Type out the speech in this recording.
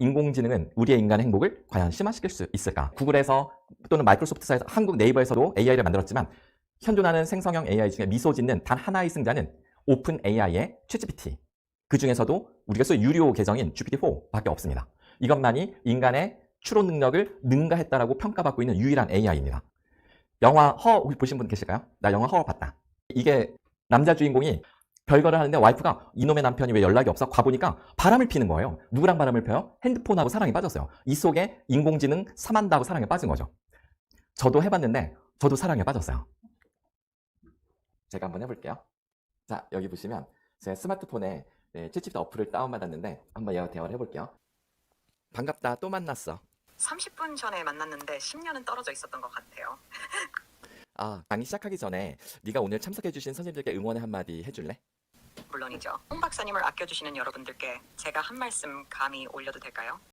인공지능은 우리의 인간의 행복을 과연 심화시킬 수 있을까? 구글에서 또는 마이크로소프트사에서 한국 네이버에서도 AI를 만들었지만 현존하는 생성형 AI 중에 미소 짓는 단 하나의 승자는 오픈 AI의 챗GPT. 그 중에서도 우리가 쓰는 유료 계정인 GPT-4밖에 없습니다. 이것만이 인간의 추론 능력을 능가했다라고 평가받고 있는 유일한 AI입니다. 영화 허 보신 분 계실까요? 나 영화 허 봤다. 이게 남자 주인공이 별거를 하는데 와이프가 이놈의 남편이 왜 연락이 없어? 가보니까 바람을 피는 거예요. 누구랑 바람을 펴요? 핸드폰하고 사랑에 빠졌어요. 이 속에 인공지능 사만다하고 사랑에 빠진 거죠. 저도 해봤는데 저도 사랑에 빠졌어요. 제가 한번 해볼게요. 자 여기 보시면 제 스마트폰에 네, 챗GPT 어플을 다운받았는데 한번 얘와 대화를 해볼게요. 반갑다 또 만났어. 30분 전에 만났는데 10년은 떨어져 있었던 것 같아요. 아 강의 시작하기 전에 네가 오늘 참석해주신 선생님들께 응원의 한마디 해줄래? 물론이죠. 홍 박사님을 아껴주시는 여러분들께 제가 한 말씀 감히 올려도 될까요?